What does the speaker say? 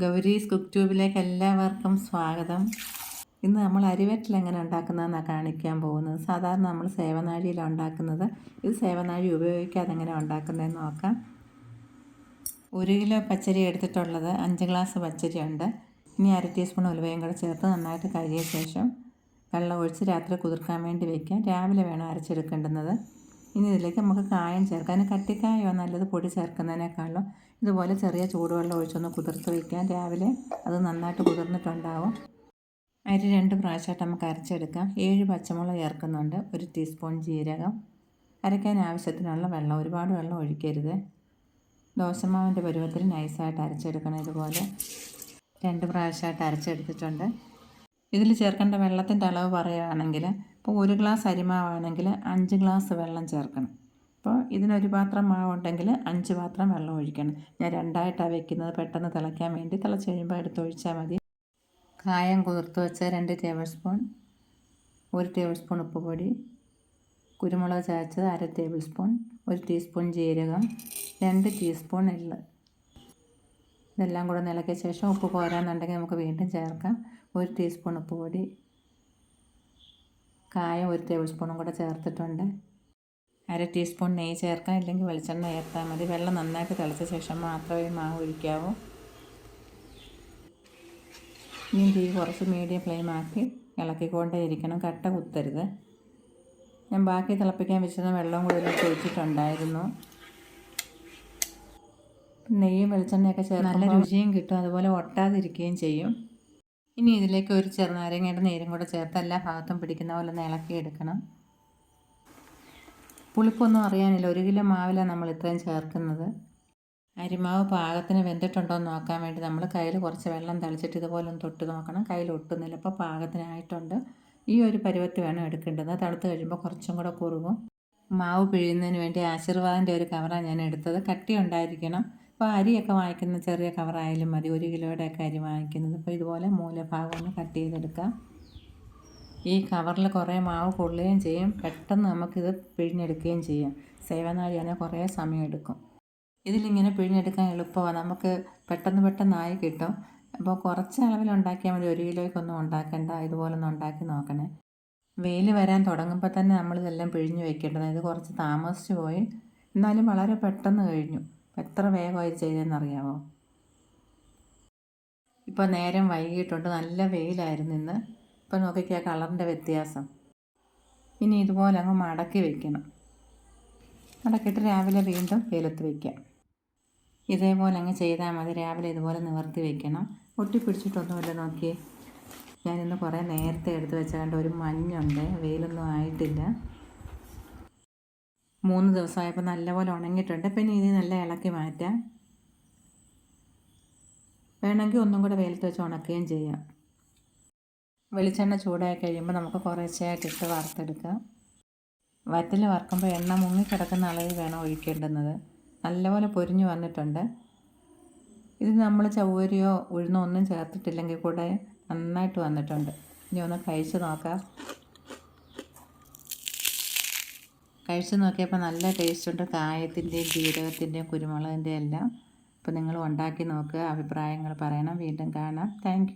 Gowri's cook ട്യൂബിലേക്ക് എല്ലാവർക്കും സ്വാഗതം. ഇന്ന് നമ്മൾ അരിവറ്റിൽ എങ്ങനെ ഉണ്ടാക്കുന്നതെന്നാണ് കാണിക്കാൻ പോകുന്നത്. സാധാരണ നമ്മൾ സേവനാഴിയിലാണ് ഉണ്ടാക്കുന്നത്. ഇത് സേവനാഴി ഉപയോഗിക്കാതെ എങ്ങനെ ഉണ്ടാക്കുന്നതെന്ന് നോക്കാം. ഒരു കിലോ പച്ചരി എടുത്തിട്ടുള്ളത് അഞ്ച് ഗ്ലാസ് പച്ചരി ഉണ്ട് ഇനി അര ടീസ്പൂൺ ഉലുവയും കൂടെ ചേർത്ത് നന്നായിട്ട് കഴുകിയ ശേഷം വെള്ളം ഒഴിച്ച് രാത്രി കുതിർക്കാൻ വേണ്ടി വയ്ക്കാം രാവിലെ വേണം അരച്ചെടുക്കേണ്ടുന്നത്. ഇനി ഇതിലേക്ക് നമുക്ക് കായം ചേർക്കാം. അതിന് കട്ടിക്കായോ നല്ലത് പൊടി ചേർക്കുന്നതിനേക്കാളും ഇതുപോലെ ചെറിയ ചൂടുവെള്ളം ഒഴിച്ചൊന്ന് കുതിർത്ത് വയ്ക്കാം രാവിലെ അത് നന്നായിട്ട് കുതിർന്നിട്ടുണ്ടാവും. അരി രണ്ട് പ്രാവശ്യമായിട്ട് നമുക്ക് അരച്ചെടുക്കാം. ഏഴ് പച്ചമുളക് ചേർക്കുന്നുണ്ട്. ഒരു ടീസ്പൂൺ ജീരകം. അരയ്ക്കാൻ ആവശ്യത്തിനുള്ള വെള്ളം. ഒരുപാട് വെള്ളം ഒഴിക്കരുത്. ദോശമാവിന്റെ പരുവത്തിൽ നൈസായിട്ട് അരച്ചെടുക്കണം ഇതുപോലെ. രണ്ട് പ്രാവശ്യമായിട്ട് അരച്ചെടുത്തിട്ടുണ്ട്. ഇതിൽ ചേർക്കേണ്ട വെള്ളത്തിന്റെ അളവ് പറയുകയാണെങ്കിൽ ഇപ്പോൾ ഒരു ഗ്ലാസ് അരിമാവാണെങ്കിൽ അഞ്ച് ഗ്ലാസ് വെള്ളം ചേർക്കണം. അപ്പോൾ ഇതിനൊരു പാത്രം മാവുണ്ടെങ്കിൽ അഞ്ച് പാത്രം വെള്ളം ഒഴിക്കണം. ഞാൻ രണ്ടായിട്ടാണ് വെക്കുന്നത്. പെട്ടെന്ന് തിളയ്ക്കാൻ വേണ്ടി തിളച്ച് കഴിയുമ്പോൾ എടുത്തൊഴിച്ചാൽ മതി. കായം കുതിർത്ത് വെച്ച രണ്ട് ടേബിൾ സ്പൂൺ ഒരു ടേബിൾ സ്പൂൺ ഉപ്പ് പൊടി കുരുമുളക് ചതച്ചത് അര ടേബിൾ സ്പൂൺ ഒരു ടീസ്പൂൺ ജീരകം രണ്ട് ടീസ്പൂൺ എള്ള്. ഇതെല്ലാം കൂടെ നിലക്കിയ ശേഷം ഉപ്പ് പോരാന്നുണ്ടെങ്കിൽ നമുക്ക് വീണ്ടും ചേർക്കാം. ഒരു ടീസ്പൂൺ ഉപ്പ് പൊടി കായം ഒരു ടേബിൾ സ്പൂണും കൂടെ ചേർത്തിട്ടുണ്ട്. അര ടീസ്പൂൺ നെയ്യ് ചേർക്കാം ഇല്ലെങ്കിൽ വെളിച്ചെണ്ണ ചേർത്താൽ മതി. വെള്ളം നന്നായിട്ട് തിളച്ച ശേഷം മാത്രമേ മാവ് ഒഴിക്കാവൂ. ഇനി തീ കുറച്ച് മീഡിയം ഫ്ലെയിം ആക്കി ഇളക്കിക്കൊണ്ടേ ഇരിക്കണം. കട്ട കുത്തരുത്. ഞാൻ ബാക്കി തിളപ്പിക്കാൻ വെച്ചിരുന്ന വെള്ളവും കൂടി ഇതിലേക്ക് ഒഴിച്ചിട്ടുണ്ടായിരുന്നു. നെയ്യും വെളിച്ചെണ്ണയൊക്കെ ചേർത്ത് നല്ല രുചിയും കിട്ടും. അതുപോലെ ഒട്ടാതിരിക്കുകയും ചെയ്യും. ഇനി ഇതിലേക്ക് ഒരു ചെറുനാരങ്ങയുടെ നീരും കൂടെ ചേർത്ത് എല്ലാ ഭാഗത്തും പിടിക്കുന്ന പോലെ ഒന്ന് ഇളക്കിയെടുക്കണം. പുളിപ്പൊന്നും അറിയാനില്ല. ഒരു കിലോ മാവിലാണ് നമ്മൾ ഇത്രയും ചേർക്കുന്നത്. അരിമാവ് പാകത്തിന് വെന്തിട്ടുണ്ടോ എന്ന് നോക്കാൻ വേണ്ടി നമ്മൾ കയ്യിൽ കുറച്ച് വെള്ളം തളിച്ചിട്ട് ഇതുപോലെ ഒന്ന് തൊട്ട് നോക്കണം. കയ്യിൽ ഒട്ടുന്നില്ല. അപ്പോൾ പാകത്തിനായിട്ടുണ്ട്. ഈ ഒരു പരുവത്തി വേണം എടുക്കേണ്ടത്. തണുത്ത് കഴിയുമ്പോൾ കുറച്ചും കൂടെ കുറുകും. മാവ് പിഴിയുന്നതിന് വേണ്ടി ആശീർവാദിന്റെ ഒരു കവറാണ് ഞാൻ എടുത്തത്. കട്ടി ഉണ്ടായിരിക്കണം. ഇപ്പോൾ അരിയൊക്കെ വാങ്ങിക്കുന്ന ചെറിയ കവറായാലും മതി. ഒരു കിലോയുടെയൊക്കെ അരി വാങ്ങിക്കുന്നത്. അപ്പോൾ ഇതുപോലെ മൂലഭാഗം ഒന്ന് കട്ട് ചെയ്തെടുക്കാം. ഈ കവറിൽ കുറേ മാവ് കൊള്ളുകയും ചെയ്യും. പെട്ടെന്ന് നമുക്കിത് പിഴിഞ്ഞെടുക്കുകയും ചെയ്യാം. സേവനാഴിയാണെങ്കിൽ കുറേ സമയം എടുക്കും ഇതിലിങ്ങനെ പിഴിഞ്ഞെടുക്കാൻ എളുപ്പമാണ്. നമുക്ക് പെട്ടെന്ന് പെട്ടെന്നായി കിട്ടും. അപ്പോൾ കുറച്ച് അളവിൽ ഉണ്ടാക്കിയാൽ മതി. ഒരു കിലോയ്ക്കൊന്നും ഉണ്ടാക്കേണ്ട. ഇതുപോലെ ഒന്ന് ഉണ്ടാക്കി നോക്കണേ. വെയിൽ വരാൻ തുടങ്ങുമ്പോൾ തന്നെ നമ്മളിതെല്ലാം പിഴിഞ്ഞു വെക്കേണ്ടത്. ഇത് കുറച്ച് താമസിച്ചു പോയി. എന്നാലും വളരെ പെട്ടെന്ന് കഴിഞ്ഞു. എത്ര വേഗമായി ചെയ്തതെന്നറിയാമോ ഇപ്പോൾ നേരം വൈകിട്ടുണ്ട് നല്ല വെയിലായിരുന്നു ഇന്ന്. ഇപ്പം നോക്കിക്കുക കളറിന്റെ വ്യത്യാസം. ഇനി ഇതുപോലെ അങ്ങ് മടക്കി വെക്കണം. മടക്കിയിട്ട് രാവിലെ വീണ്ടും വെയിലത്ത് വയ്ക്കാം ഇതേപോലെ അങ്ങ് ചെയ്താൽ മതി. രാവിലെ ഇതുപോലെ നിവർത്തി വയ്ക്കണം ഒട്ടിപ്പിടിച്ചിട്ടൊന്നുമില്ല നോക്കിയേ. ഞാനിന്ന് കുറേ നേരത്തെ എടുത്ത് വെച്ചാണ്ട് ഒരു മഞ്ഞുണ്ട്. വെയിലൊന്നും ആയിട്ടില്ല. മൂന്ന് ദിവസമായപ്പോൾ നല്ലപോലെ ഉണങ്ങിയിട്ടുണ്ട്. പിന്നെ ഇത് നല്ല ഇളക്കി മാറ്റാം. വേണമെങ്കിൽ ഒന്നും കൂടെ വെയിലത്ത് വെച്ച് ഉണക്കുകയും ചെയ്യാം. വെളിച്ചെണ്ണ ചൂടായി കഴിയുമ്പോൾ നമുക്ക് കുറേശ്ശെയായിട്ട് ഇട്ട് വറുത്തെടുക്കാം. വറ്റൽ വറുക്കുമ്പോൾ എണ്ണ മുങ്ങിക്കിടക്കുന്ന അളവിൽ വേണം ഒഴിക്കേണ്ടുന്നത്. നല്ലപോലെ പൊരിഞ്ഞു വന്നിട്ടുണ്ട്. ഇത് നമ്മൾ ചവ്വരിയോ ഉഴുന്നോ ഒന്നും ചേർത്തിട്ടില്ലെങ്കിൽ കൂടെ നന്നായിട്ട് വന്നിട്ടുണ്ട്. ഇനി ഒന്ന് കഴിച്ച് നോക്കാം. കഴിച്ച് നോക്കിയപ്പോൾ നല്ല ടേസ്റ്റ് ഉണ്ട്. കായത്തിന്റെയും ജീരകത്തിന്റെയും കുരുമുളകിന്റെയും എല്ലാം. അപ്പോൾ നിങ്ങൾ ഉണ്ടാക്കി നോക്കുക അഭിപ്രായങ്ങൾ പറയണം. വീണ്ടും കാണാം. താങ്ക്